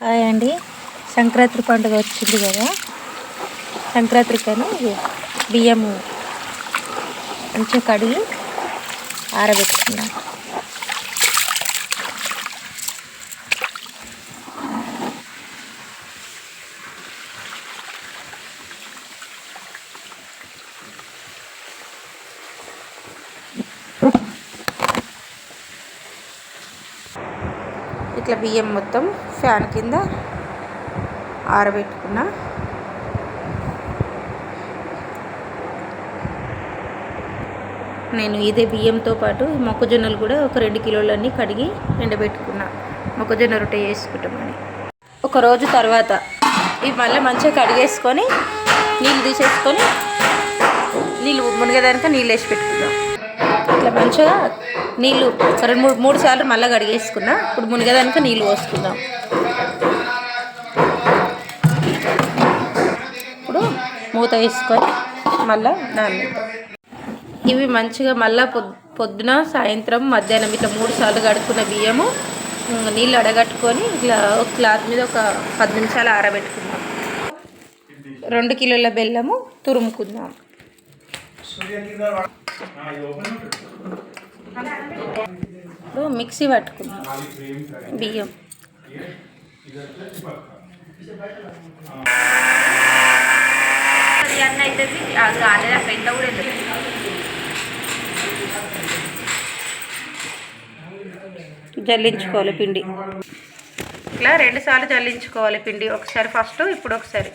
Hi అండి. సంక్రాంతి పండుగ వచ్చింది కదా. సంక్రాంతికని బియ్యము మంచిగా కడిగి ఆరబెట్టుకున్నాను. ఇట్లా బియ్యం మొత్తం ఫ్యాన్ కింద ఆరబెట్టుకున్న. నేను ఇదే బియ్యంతో పాటు మొక్కజొన్నలు కూడా ఒక రెండు కిలోలన్నీ కడిగి ఎండబెట్టుకున్నా. మొక్కజొన్న రొట్టె చేసుకుంటామని. ఒక రోజు తర్వాత ఇవి మళ్ళీ మంచిగా కడిగేసుకొని నీళ్ళు తీసేసుకొని నీళ్ళు మునిగేదానిక నీళ్ళు వేసి పెట్టుకుందాం. ఇట్లా మంచిగా నీళ్ళు రెండు మూడు మూడు సార్లు మళ్ళీ కడిగేసుకున్నా ఇప్పుడు మునిగేదానికి నీళ్ళు పోసుకుందాం. ఇప్పుడు మూత వేసుకొని మళ్ళీ నాన్న ఇవి మంచిగా మళ్ళీ పొద్దున సాయంత్రం మధ్యాహ్నం ఇట్లా మూడు సార్లు కడుక్కున్న బియ్యము నీళ్ళు అడగట్టుకొని ఇట్లా ఒక క్లాత్ మీద ఒక పది నిమిషాలు ఆరబెట్టుకుందాం. రెండు కిలోల బెల్లము తురుముకుందాం. ఇప్పుడు మిక్సీ పట్టుకుందాం బియ్యం. అది అన్న అవుతుంది ఆ గాలి ఆ పెంట కూడా జల్లించుకోవాలి పిండి. ఇట్లా రెండు సార్లు జల్లించుకోవాలి పిండి ఒకసారి ఫస్ట్ ఇప్పుడు ఒకసారి.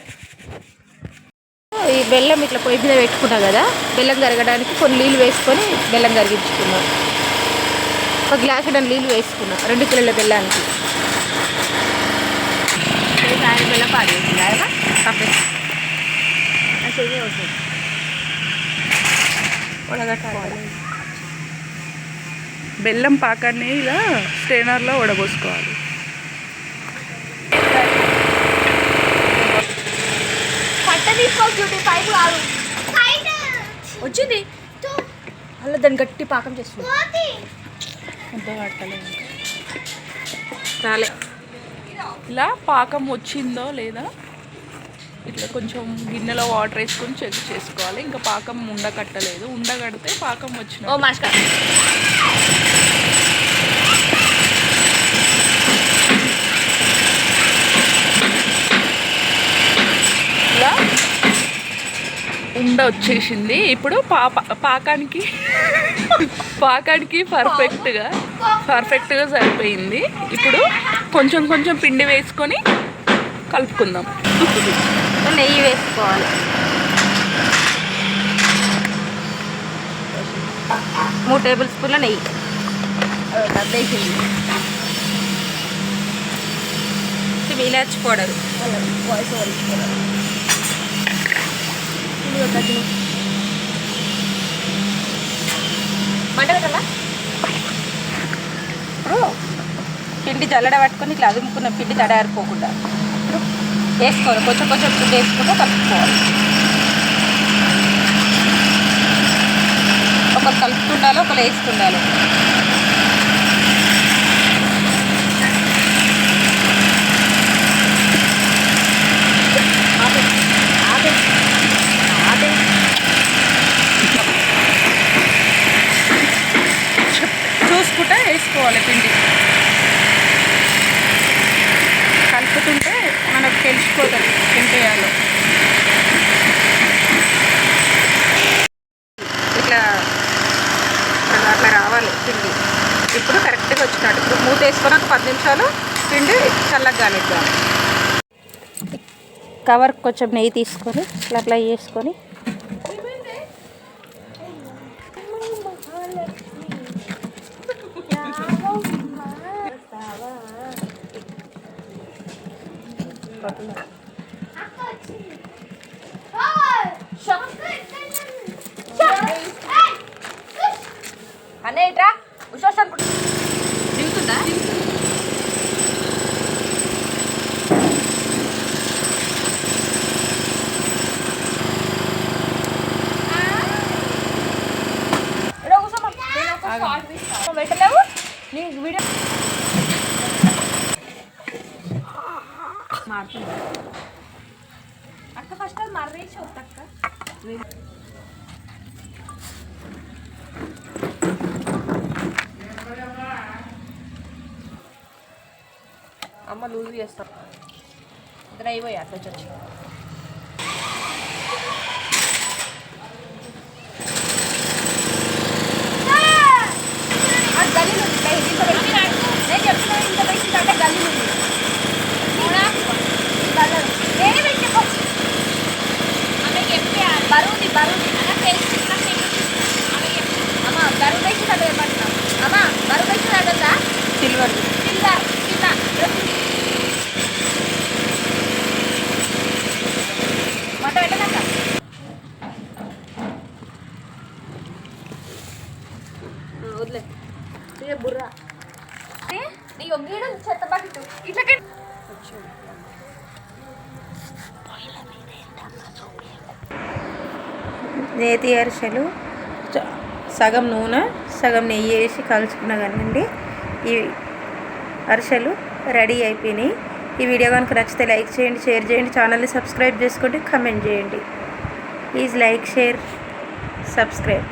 ఈ బెల్లం ఇట్లా పొయ్యి మీద పెట్టుకున్నా కదా బెల్లం కరగడానికి కొన్ని నీళ్ళు వేసుకొని బెల్లం కరిగించుకున్నాం. ఒక గ్లాస్ నీళ్ళు వేసుకున్నాం రెండు కిలోల బెల్లానికి. ఆయన పిల్ల పాడేసింది ఆయన తప్పేసి బెల్లం పాకాన్ని ఇలా స్టేనర్లో ఉడబోసుకోవాలి పట్ట తీసుకో బ్యూటీ పైపు కాదు వచ్చింది. అలా దాన్ని గట్టి పాకం చేస్తుంది. రాలే. ఇలా పాకం వచ్చిందో లేదా? ఇట్లా కొంచెం గిన్నెలో వాటర్ వేసుకొని చెక్ చేసుకోవాలి. ఇంకా పాకం ఉండకట్టలేదు ఉండగడితే పాకం ఓ వచ్చిన మాస్క ఇలా ఉండ వచ్చేసింది. ఇప్పుడు పాప పాకానికి పాకానికి పర్ఫెక్ట్గా పర్ఫెక్ట్గా సరిపోయింది. ఇప్పుడు కొంచెం కొంచెం పిండి వేసుకొని కలుపుకుందాం. నెయ్యి వేసుకోవాలి. మూడు టేబుల్ స్పూన్ల నెయ్యి. ఇలాచి పౌడర్. వాయిస్ ఓవర్ ఇచ్చుకోవాలి మంట పెట్టాలా ఇప్పుడు పిండి జల్లడ పట్టుకొని ఇట్లా అదుముకున్న పిండి తడారిపోకుండా ఇప్పుడు వేసుకోవాలి. కొంచెం కొంచెం పిండి వేసుకుంటూ కలుపుకోవాలి. ఒకరు కలుపుతుండాలి ఒకరు వేస్తుండాలి ఆపే ఆపే ఆపే చూసుకుంటే వేసుకోవాలి పిండి కలుపుతుంటే మనకు తెలిసిపోతుంది ఎంత వేయాలో ఇట్లా అలా అట్లా రావాలి పిండి ఇప్పుడు కరెక్ట్గా వచ్చినట్టు ఇప్పుడు మూత వేసుకొని ఒక పది నిమిషాలు పిండి చల్లగా కానిద్దాం కవర్ కొంచెం నెయ్యి తీసుకొని ఇట్లా అప్లై చేసుకొని. అనే ఇట్రా ఉషోష్ దిగుతుందా? పెట్టలేవు నీ వీడియో మారుతుంది అక్క ఫస్ట్ అది మర్రేసి వద్దక్క అమ్మ లూజ్ చేస్తాం డ్రై పోయి అట్లా వచ్చి ఇంత పెట్టి అంటే గల్లీలు ఉంది నేనే పెట్టుకో బరువుది బరువుది అమ్మ బరువు పెట్టి అంటే చెప్పంటున్నా అమ్మ బరువు పెట్టి అడగదా సిల్వర్ కింద కింద మాట పెట్టదక్క వదిలే ఇదే బుర్రా అయ్యో ఒగ్గీడు చెత్త బకెట్. ఇట్లా నేతి అరిసెలు సగం నూనె సగం నెయ్యి వేసి కలుసుకున్నా కానివ్వండి. ఈ అరిసెలు రెడీ అయిపోయినాయి. ఈ వీడియో కనుక నచ్చితే లైక్ చేయండి షేర్ చేయండి ఛానల్ని సబ్స్క్రైబ్ చేసుకోండి కమెంట్ చేయండి. Please like share subscribe.